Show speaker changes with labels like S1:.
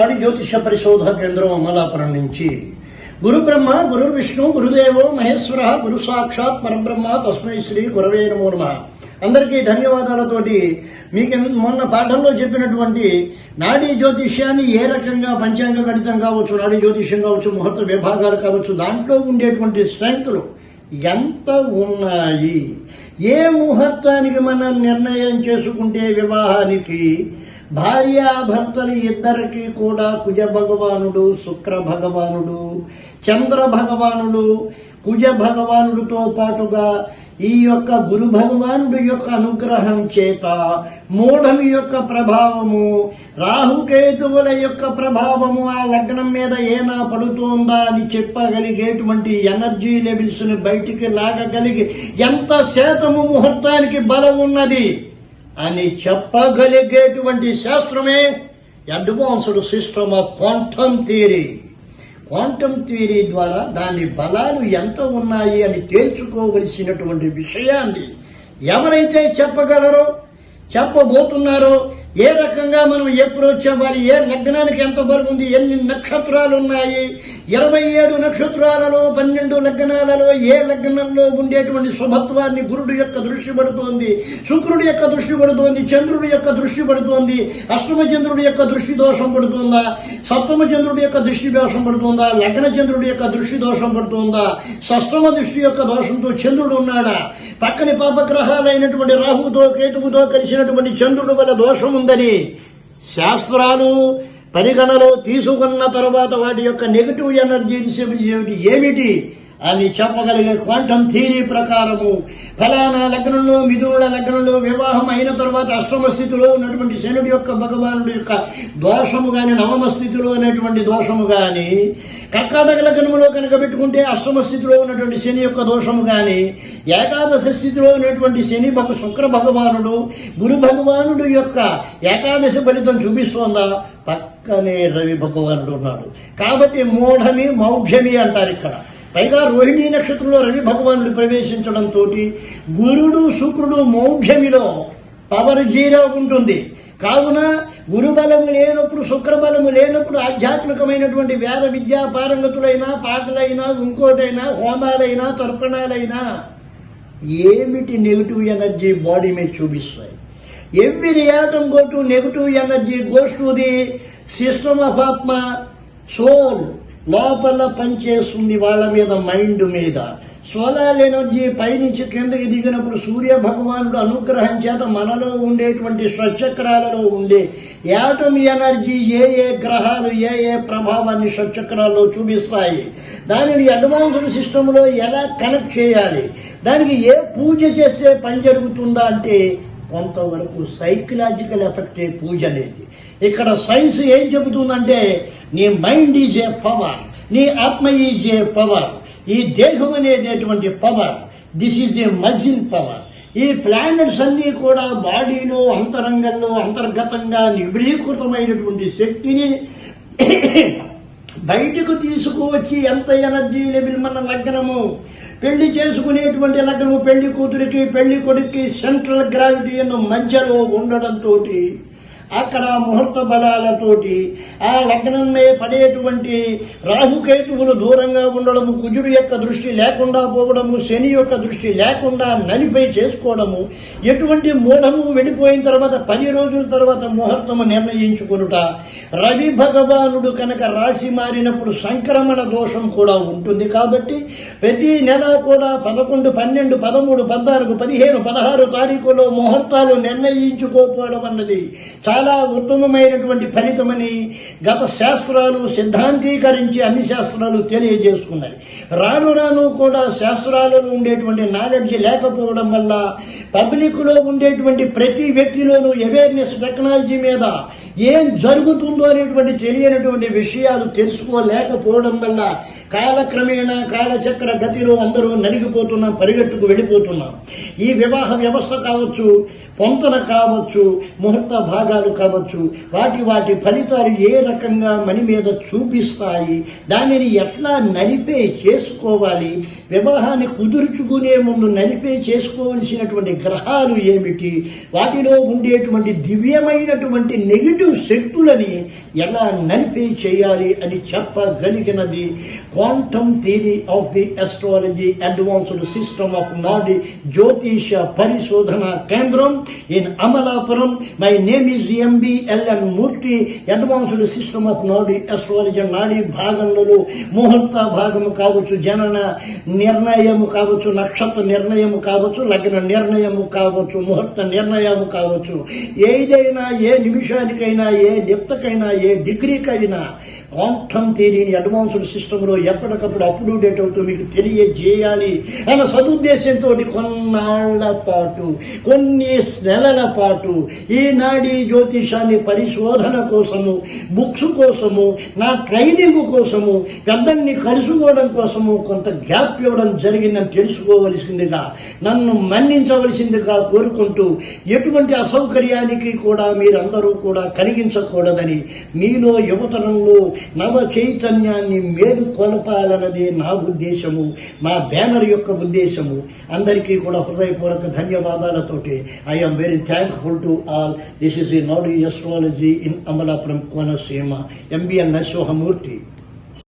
S1: పాడి జ్యోతిష పరిశోధన కేంద్రం అమలాపురం నుంచి గురు బ్రహ్మ గురు విష్ణు గురుదేవో మహేశ్వర గురు సాక్షాత్ పరబ్రహ్మ తస్మై శ్రీ గురవే నమో నమ అందరికీ ధన్యవాదాలతోటి మీకు మొన్న పాఠంలో చెప్పినటువంటి నాడీ జ్యోతిష్యాన్ని ఏ రకంగా పంచాంగ గణితం కావచ్చు నాడీ జ్యోతిష్యం కావచ్చు ముహూర్త విభాగాలు కావచ్చు దాంట్లో ఉండేటువంటి స్ట్రెంగ్త్లు ఎంత ఉన్నాయి ఏ ముహూర్తానికి మనం నిర్ణయం చేసుకుంటే వివాహానికి భార్యాభర్తలు ఇద్దరికీ కూడా కుజ భగవానుడు శుక్ర భగవానుడు చంద్ర భగవానుడు కుజ భగవానుడితో పాటుగా ఈ యొక్క గురు భగవానుడు యొక్క అనుగ్రహం చేత మూఢమి యొక్క ప్రభావము రాహుకేతువుల యొక్క ప్రభావము ఆ లగ్నం మీద ఏనా పడుతోందా అని చెప్పగలిగేటువంటి ఎనర్జీ లెవెల్స్ని బయటికి లాగగలిగి ఎంత శాతము ముహూర్తానికి బలం ఉన్నది అని చెప్పగలిగేటువంటి శాస్త్రమే advanced system of quantum theory quantum theory ద్వారా దాని బలాలు ఎంత ఉన్నాయి అని తేల్చుకోవలసినటువంటి విషయాన్ని ఎవరైతే చెప్పగలరో చెప్పబోతున్నారో ఏ రకంగా మనం ఎప్పుడు వచ్చామని ఏ లగ్నానికి ఎంత బరువు ఉంది ఎన్ని నక్షత్రాలు ఉన్నాయి ఇరవై ఏడు నక్షత్రాలలో పన్నెండు లగ్నాలలో ఏ లగ్నంలో ఉండేటువంటి శుభత్వాన్ని గురుడు యొక్క దృష్టి పడుతోంది శుక్రుడి యొక్క దృష్టి పడుతోంది చంద్రుడి యొక్క దృష్టి పడుతోంది అష్టమ చంద్రుడి యొక్క దృష్టి దోషం పడుతుందా సప్తమ చంద్రుడి యొక్క దృష్టి దోషం పడుతుందా లగ్న చంద్రుడి యొక్క దృష్టి దోషం పడుతుందా సష్టమ దృష్టి యొక్క దోషంతో చంద్రుడు ఉన్నాడా పక్కని పాపగ్రహాలైనటువంటి రాహుతో కేతువుతో కలిసినటువంటి చంద్రుడు వల్ల దోషం ఉందని శాస్త్రాలు పరిగణలో తీసుకున్న తర్వాత వాటి యొక్క నెగిటివ్ ఎనర్జీ ఏమిటి అని చెప్పగలిగే క్వాంటమ్ థీరీ ప్రకారము ఫలానా లగ్నంలో మిథునుల లగ్నంలో వివాహం అయిన తర్వాత అష్టమ స్థితిలో ఉన్నటువంటి శనుడి యొక్క భగవానుడి యొక్క దోషము కానీ నవమ స్థితిలో ఉన్నటువంటి దోషము కానీ కర్కాటక లగ్నములో కనుక పెట్టుకుంటే అష్టమ స్థితిలో ఉన్నటువంటి శని యొక్క దోషము కానీ ఏకాదశ స్థితిలో ఉన్నటువంటి శని శుక్ర భగవానుడు గురు భగవానుడు యొక్క ఏకాదశ ఫలితం చూపిస్తోందా పక్కనే రవి భగవానుడు ఉన్నాడు కాబట్టి మూఢమి మౌఢ్యమి అంటారు ఇక్కడ పైగా రోహిణీ నక్షత్రంలో రవి భగవానుడు ప్రవేశించడంతో గురుడు శుక్రుడు మౌఢ్యమిలో పవర్ జీరో ఉంటుంది కావున గురుబలము లేనప్పుడు శుక్రబలము లేనప్పుడు ఆధ్యాత్మికమైనటువంటి వేద విద్యా పారంగతులైనా పాటలైనా ఇంకోటైనా హోమాలైనా తర్పణాలైనా ఏమిటి నెగిటివ్ ఎనర్జీ బాడీ మీద చూపిస్తాయి every atom go to negative energy goes to the system of ఆత్మ సోల్ లోపల పనిచేస్తుంది వాళ్ళ మీద మైండ్ మీద సోలార్ ఎనర్జీ పైనుంచి కిందకి దిగినప్పుడు సూర్య భగవానుడు అనుగ్రహం చేత మనలో ఉండేటువంటి స్వచ్చక్రాలలో ఉండే యాటమ్ ఎనర్జీ ఏ ఏ గ్రహాలు ఏ ఏ ప్రభావాన్ని స్వచ్చక్రాల్లో చూపిస్తాయి దానిని అడ్వాన్స్డ్ సిస్టంలో ఎలా కనెక్ట్ చేయాలి దానికి ఏ పూజ చేస్తే పని జరుగుతుందా అంటే కొంతవరకు సైకలాజికల్ ఎఫెక్టే పూజ అనేది ఇక్కడ సైన్స్ ఏం చెబుతుందంటే నీ మైండ్ ఈజ్ ఏ పవర్ నీ ఆత్మ ఈజ్ ఏ పవర్ ఈ దేహం అనేటువంటి power this is a magic power ఈ ప్లానెట్స్ అన్నీ కూడా బాడీలో అంతరంగంలో అంతర్గతంగా నిబిడీకృతమైనటువంటి శక్తిని బయటకు తీసుకువచ్చి ఎంత ఎనర్జీ లెవెల్ మన లగ్నము పెళ్లి చేసుకునేటువంటి లగ్నము పెళ్లి కూతురికి పెళ్లి కొడుక్కి సెంట్రల్ గ్రావిటీ మధ్యలో ఉండడంతో అక్కడ ముహూర్త బలాలతోటి ఆ లగ్నమే పడేటువంటి రాహుకేతువులు దూరంగా ఉండడము కుజుడు యొక్క దృష్టి లేకుండా పోవడము శని యొక్క దృష్టి లేకుండా నలిపై చేసుకోవడము ఎటువంటి మూఢము వెళ్ళిపోయిన తర్వాత పది రోజుల తర్వాత ముహూర్తము నిర్ణయించుకునుట రవి భగవానుడు కనుక రాశి మారినప్పుడు సంక్రమణ దోషం కూడా ఉంటుంది కాబట్టి ప్రతి నెల కూడా పదకొండు పన్నెండు పదమూడు పద్నాలుగు పదిహేను పదహారు తారీఖులో ముహూర్తాలు నిర్ణయించుకోకపోవడం అన్నది చాలా చాలా ఉత్తమమైనటువంటి ఫలితమని గత శాస్త్రాలు సిద్ధాంతీకరించి అన్ని శాస్త్రాలు తెలియజేసుకున్నాయి రాను రాను కూడా శాస్త్రాలలో ఉండేటువంటి నాలెడ్జ్ లేకపోవడం వల్ల పబ్లిక్లో ఉండేటువంటి ప్రతి వ్యక్తిలోనూ అవేర్నెస్ టెక్నాలజీ మీద ఏం జరుగుతుందో అనేటువంటి తెలియనటువంటి విషయాలు తెలుసుకోలేకపోవడం వల్ల కాలక్రమేణా కాలచక్ర గతిలో అందరూ నలిగిపోతున్నాం పరిగెట్టుకు వెళ్ళిపోతున్నాం ఈ వివాహ వ్యవస్థ కావచ్చు పొంతన కావచ్చు ముహూర్త భాగాలు ఫలితాలు కావచ్చు వాటి వాటి ఫలితాలు ఏ రకంగా మని మీద చూపిస్తాయి దానిని ఎట్లా నలిపే చేసుకోవాలి వివాహాన్ని కుదుర్చుకునే ముందు నలిపే చేసుకోవలసినటువంటి గ్రహాలు ఏమిటి వాటిలో ఉండేటువంటి దివ్యమైనటువంటి నెగిటివ్ శక్తులని ఎలా నలిపే చేయాలి అని చెప్పగలిగినది quantum theory of the astrology advanced system of నాడీ జ్యోతిష పరిశోధన కేంద్రం in Amalapuram my name is GMBL Murthy advanced system of Nadi astrology నాడీ భాగంలో ముహూర్త భాగము కావచ్చు జనన నిర్ణయము కావచ్చు నక్షత్ర నిర్ణయము కావచ్చు లగ్న నిర్ణయము కావచ్చు ముహూర్త నిర్ణయము కావచ్చు ఏదైనా ఏ నిమిషానికైనా ఏ దిప్తకైనా ఏ డిగ్రీకైనా క్వాంటమ్ థియరీని అడ్వాన్స్డ్ సిస్టంలో ఎప్పటికప్పుడు అప్డేట్ అవుతూ మీకు తెలియజేయాలి అన్న సదుద్దేశంతో కొన్నాళ్ల పాటు కొన్ని నెలల పాటు ఈ నాడీ జ్యోతిషాన్ని పరిశోధన కోసము బుక్స్ కోసము నా ట్రైనింగ్ కోసము పెద్దల్ని కలుసుకోవడం కోసము కొంత గ్యాప్ ఇవ్వడం జరిగిందని తెలుసుకోవలసిందిగా నన్ను మన్నించవలసిందిగా కోరుకుంటూ ఎటువంటి అసౌకర్యానికి కూడా మీరందరూ కూడా కలిగించకూడదని మీలో యువతరంలో నవ చైతన్యాన్ని మేలు కొలపాలన్నది నా ఉద్దేశము మా బ్యానర్ యొక్క ఉద్దేశము అందరికీ కూడా హృదయపూర్వక ధన్యవాదాలతోటి I'm very thankful to all this is in Nadi astrology in Amalapuram Konaseema M B N Ashoka Murthy